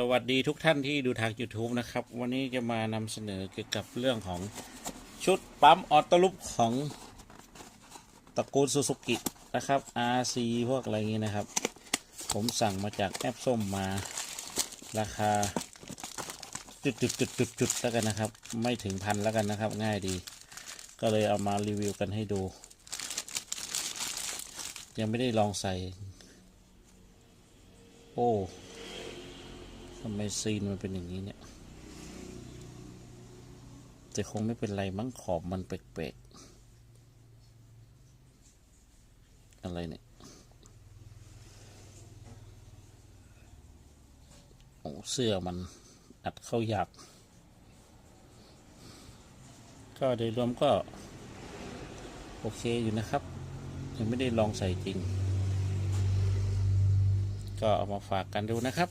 สวัสดีทุกท่านที่ดูทาง YouTube นะครับ วันนี้จะมานำเสนอเกี่ยวกับเรื่องของชุดปั๊มออโต้ลุปของตระกูลซูซูกินะครับ RC พวกอะไรงนี้นะครับ ผมสั่งมาจากแอปส้มมา ราคาจุดจุดจุดจุดจุดแล้วกันนะครับ ไม่ถึงพันแล้วกันนะครับ ง่ายดี ก็เลยเอามารีวิวกันให้ดู ยังไม่ได้ลองใส่ โอ้ ทำไมซีนมันเป็นอย่างนี้เนี่ย แต่คงไม่เป็นไรมั้งขอบมันแปลกๆ อะไรเนี่ย โอ้เสื้อมันอัดเข้าหยาบก็โดยรวมก็ โอเคอยู่นะครับ ยังไม่ได้ลองใส่จริง ก็เอามาฝากกันดูนะครับ